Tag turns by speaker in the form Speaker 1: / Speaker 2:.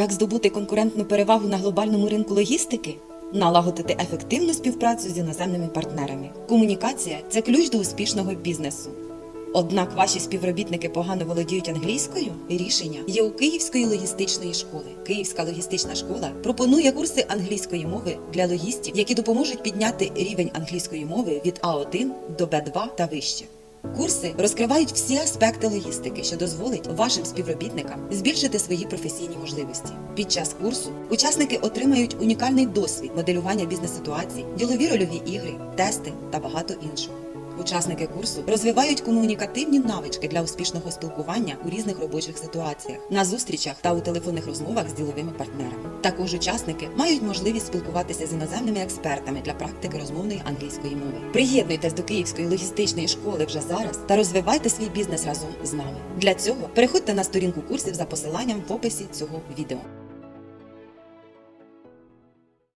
Speaker 1: Як здобути конкурентну перевагу на глобальному ринку логістики? Налагодити ефективну співпрацю з іноземними партнерами. Комунікація це ключ до успішного бізнесу. Однак ваші співробітники погано володіють англійською? Рішення є у Київської логістичної школи. Київська логістична школа пропонує курси англійської мови для логістів, які допоможуть підняти рівень англійської мови від А1 до Б2 та вище. Курси розкривають всі аспекти логістики, що дозволить вашим співробітникам збільшити свої професійні можливості. Під час курсу учасники отримають унікальний досвід моделювання бізнес-ситуацій, ділові рольові ігри, тести та багато іншого. Учасники курсу розвивають комунікативні навички для успішного спілкування у різних робочих ситуаціях, на зустрічах та у телефонних розмовах з діловими партнерами. Також учасники мають можливість спілкуватися з іноземними експертами для практики розмовної англійської мови. Приєднуйтесь до Київської логістичної школи вже зараз та розвивайте свій бізнес разом з нами. Для цього переходьте на сторінку курсів за посиланням в описі цього відео.